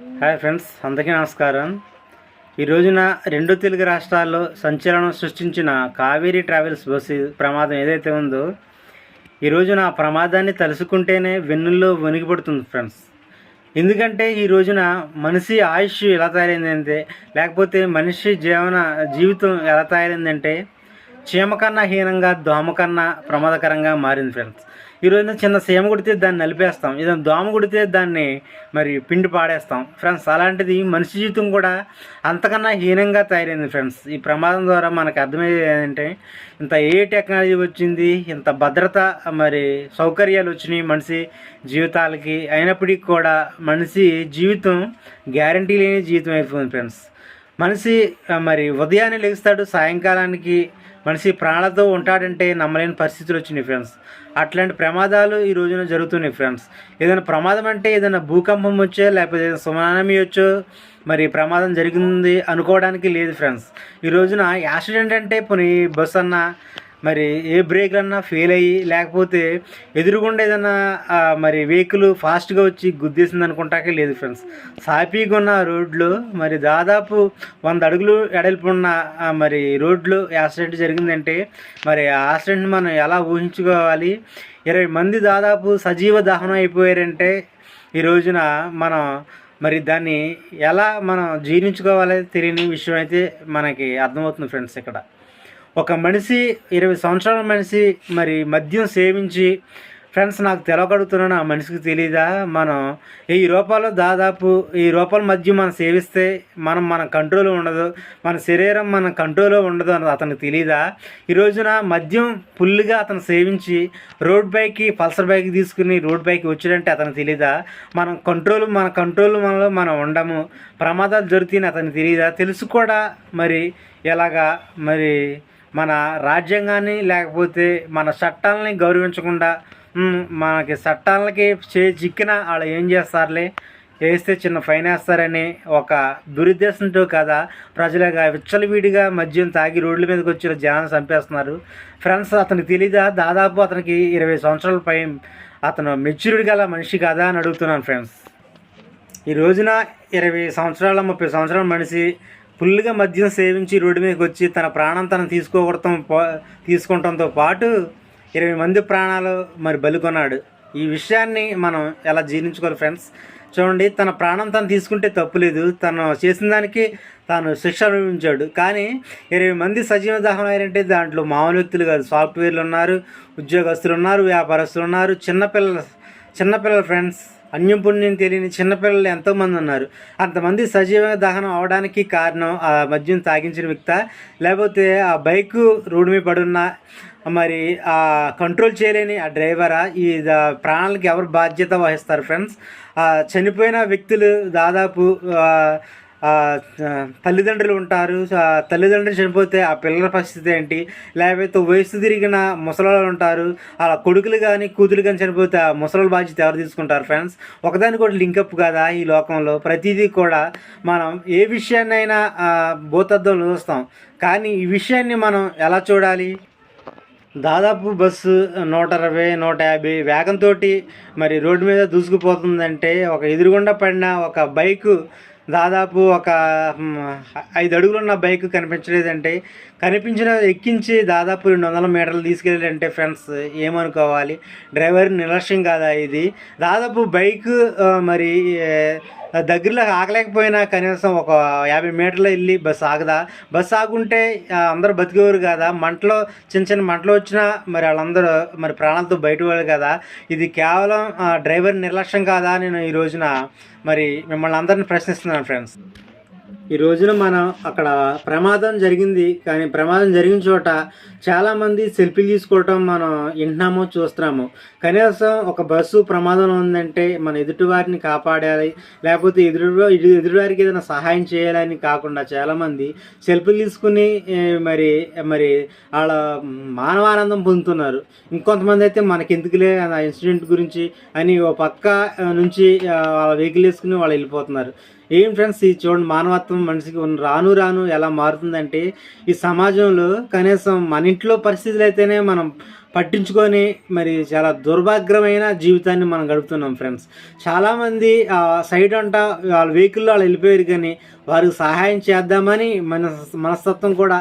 Hi friends అందరికీ నమస్కారం. ఈ రోజున రెండు తెలుగు రాష్ట్రాల్లో సంచలనం సృష్టించిన కావేరీ ట్రావెల్స్ బస్సు ప్రమాదం ఏదైతే ఉందో ఈ రోజున ఆ ప్రమాదాన్ని తలుసుకుంటేనే వెన్నుల్లో వణిగిపడుతుంది ఫ్రెండ్స్ ఎందుకంటే ఈ రోజున మనిషి ఆయుష్ ఎలా తయారైందంటే లేకపోతే మనిషి జీవన జీవితం ఎలా తయారైందంటే చీమ కన్నా హీనంగా దోమ కన్నా ప్రమాదకరంగా మారింది ఫ్రెండ్స్ ఈ చిన్న సీమ కొడితే దాన్ని నలిపేస్తాం ఏదైనా దోమ కొడితే దాన్ని మరి పిండి పాడేస్తాం. ఫ్రెండ్స్ అలాంటిది మనిషి జీవితం కూడా అంతకన్నా హీనంగా తయారైంది ఫ్రెండ్స్. ఈ ప్రమాదం ద్వారా మనకు అర్థమయ్యేది ఏంటంటే ఇంత ఏ టెక్నాలజీ వచ్చింది ఇంత భద్రత మరి సౌకర్యాలు వచ్చినాయి మనిషి జీవితాలకి. అయినప్పటికీ కూడా మనిషి జీవితం గ్యారంటీ లేని జీవితం అయిపోయింది ఫ్రెండ్స్. మనిషి మరి ఉదయాన్నే లెగుస్తాడు సాయంకాలానికి మనిషి ప్రాణాలతో ఉంటాడంటే నమ్మలేని పరిస్థితులు వచ్చినాయి ఫ్రెండ్స్. అట్లాంటి ప్రమాదాలు ఈ రోజున జరుగుతున్నాయి ఫ్రెండ్స్. ఏదైనా ప్రమాదం అంటే ఏదైనా భూకంపం వచ్చో లేకపోతే ఏదైనా సునామీ వచ్చో మరి ప్రమాదం జరిగింది అనుకోవడానికి లేదు ఫ్రెండ్స్. ఈ రోజున యాక్సిడెంట్ అంటే పోనీ బస్ అన్నా మరి ఏ బ్రేక్ అన్నా ఫెయిల్ అయ్యి లేకపోతే ఎదురుగుండా ఏదన్నా మరి వెహికల్ ఫాస్ట్గా వచ్చి గుద్దేసింది అనుకుంటాకే లేదు ఫ్రెండ్స్ సాఫీగా ఉన్న రోడ్లు మరి దాదాపు వంద అడుగులు ఎడల్పు ఉన్న మరి రోడ్లు యాక్సిడెంట్ జరిగిందంటే మరి యాక్సిడెంట్ మనం ఎలా ఊహించుకోవాలి? ఇరవై మంది దాదాపు సజీవ దహనం అయిపోయారంటే ఈ రోజున మనం మరి దాన్ని ఎలా మనం జీర్ణించుకోవాలి తెలియని విషయం అయితే మనకి అర్థమవుతుంది ఫ్రెండ్స్ ఇక్కడ. ఒక మనిషి ఇరవై సంవత్సరాల మనిషి మరి మద్యం సేవించి ఫ్రెండ్స్ నాకు తెలవగడుగుతున్నాను ఆ మనిషికి తెలియదా మనం ఈ రూపాయలు దాదాపు ఈ రూపాయల మధ్య మనం సేవిస్తే మనం మన కంట్రోల్ ఉండదు మన శరీరం మన కంట్రోల్ ఉండదు అన్నది అతనికి తెలియదా ఈ రోజున మద్యం ఫుల్గా అతను సేవించి రోడ్ బైక్కి పల్సర్ బైక్ తీసుకుని రోడ్ బైక్ వచ్చాడంటే అతనికి తెలియదా మనం కంట్రోల్ మన కంట్రోల్ మనలో మనం ఉండము. ప్రమాదాలు జరుగుతాయని అతనికి తెలియదా తెలుసు కూడా మరి ఎలాగా? మరి మన రాజ్యాంగాన్ని లేకపోతే మన చట్టాలని గౌరవించకుండా మనకి చట్టాలకి చే చిక్కిన వాళ్ళు ఏం చేస్తారులే? వేస్తే చిన్న ఫైన్ వేస్తారని ఒక దురుద్దేశంతో కదా ప్రజలుగా విచ్చలవిడిగా మద్యం తాగి రోడ్ల మీదకి వచ్చి జనాన్ని చంపేస్తున్నారు. ఫ్రెండ్స్ అతనికి తెలీదా? దాదాపు అతనికి ఇరవై సంవత్సరాల పై అతను మెచ్యూరిటీ గల మనిషి కదా అని అడుగుతున్నాను ఫ్రెండ్స్. ఈ రోజున ఇరవై సంవత్సరాల ముప్పై సంవత్సరాల మనిషి ఫుల్గా మద్యం సేవించి రోడ్డు మీదకి వచ్చి తన ప్రాణం తను తీసుకోవడం తీసుకుంటంతో పాటు ఇరవై మంది ప్రాణాలు మరి బలికొన్నాడు. ఈ విషయాన్ని మనం ఎలా జీర్ణించుకోవాలి ఫ్రెండ్స్? చూడండి తన ప్రాణం తను తీసుకుంటే తప్పులేదు. తను చేసిన దానికి తాను శిక్ష అనుభవించాడు. కానీ ఇరవై మంది సజీవ దహనం అయ్యారంటే దాంట్లో మామూలు వ్యక్తులు కాదు. సాఫ్ట్వేర్లు ఉన్నారు ఉద్యోగస్తులు ఉన్నారు వ్యాపారస్తులు ఉన్నారు చిన్నపిల్లల చిన్నపిల్లల ఫ్రెండ్స్. అన్యం పుణ్యం తెలియని చిన్నపిల్లలు ఎంతోమంది ఉన్నారు. అంతమంది సజీవంగా దహనం అవడానికి కారణం ఆ మద్యం తాగించిన వ్యక్త లేకపోతే ఆ బైక్ రోడ్డు మీద పడున్న మరి ఆ కంట్రోల్ చేయలేని ఆ డ్రైవరా? ఈ ప్రాణాలకి ఎవరు బాధ్యత వహిస్తారు ఫ్రెండ్స్? చనిపోయిన వ్యక్తులు దాదాపు తల్లిదండ్రులు ఉంటారు. తల్లిదండ్రులు చనిపోతే ఆ పిల్లల పరిస్థితి ఏంటి? లేకపోతే వయసు తిరిగిన ముసలాళ్ళు ఉంటారు. అలా కొడుకులు కానీ కూతురు కానీ చనిపోతే ఆ ముసలాల బాధ్యత ఎవరు తీసుకుంటారు ఫ్రెండ్స్? ఒకదాని కూడా లింకప్ కదా ఈ లోకంలో. ప్రతిదీ కూడా మనం ఏ విషయాన్నైనా ఆ, భూతద్దంలో చూస్తాం. కానీ ఈ విషయాన్ని మనం ఎలా చూడాలి? దాదాపు బస్సు నూట అరవై నూట యాభై వేగంతో మరి రోడ్డు మీద దూసుకుపోతుందంటే ఒక ఎదురుగుండా పడిన ఒక బైకు దాదాపు ఒక ఐదు అడుగులున్న బైక్ కనిపించలేదంటే కనిపించిన ఎక్కించి దాదాపు రెండు వందల మీటర్లు తీసుకెళ్ళాలంటే ఫ్రెండ్స్ ఏమనుకోవాలి? డ్రైవర్ నిర్లక్ష్యం కాదా ఇది? దాదాపు బైక్ మరి దగ్గరలో ఆగలేకపోయినా కనీసం ఒక యాభై మీటర్లు వెళ్ళి బస్సు ఆగదా? బస్సు ఆగుంటే అందరూ బతికేవారు కదా? మంటలో చిన్న చిన్న మంటలు వచ్చినా మరి వాళ్ళందరూ మరి ప్రాణాలతో బయట వాళ్ళు కదా? ఇది కేవలం డ్రైవర్ నిర్లక్ష్యం కాదా? నేను ఈ రోజున మరి మిమ్మల్ని అందరిని ప్రశ్నిస్తున్నాను ఫ్రెండ్స్ ఈ రోజున మనం అక్కడ ప్రమాదం జరిగింది. కానీ ప్రమాదం జరిగిన చోట చాలామంది సెల్ఫీలు తీసుకోవటం మనం వింటున్నాము చూస్తున్నాము. కనీసం ఒక బస్సు ప్రమాదంలో ఉందంటే మన ఎదుటివారిని కాపాడాలి లేకపోతే ఎదురు ఎదుటివారికి ఏదైనా సహాయం చేయాలని కాకుండా చాలామంది సెల్ఫీలు తీసుకుని మరి మరి వాళ్ళ మానవానందం పొందుతున్నారు. ఇంకొంతమంది అయితే మనకి ఎందుకులే ఆ ఇన్సిడెంట్ గురించి అని ఓ పక్క నుంచి వాళ్ళ వెహికల్ వేసుకుని వాళ్ళు వెళ్ళిపోతున్నారు. ఏం ఫ్రెండ్స్ ఈ చూడండి మానవత్వం మనిషికి రాను రాను ఎలా మారుతుందంటే ఈ సమాజంలో కనీసం మన ఇంట్లో పరిస్థితులు అయితేనే మనం పట్టించుకొని మరి చాలా దుర్భాగ్యమైన జీవితాన్ని మనం గడుపుతున్నాం ఫ్రెండ్స్ చాలామంది సైడ్ అంట వాళ్ళ వెహికల్లో వాళ్ళు వెళ్ళిపోయారు కానీ వారికి సహాయం చేద్దామని మన మనస్తత్వం కూడా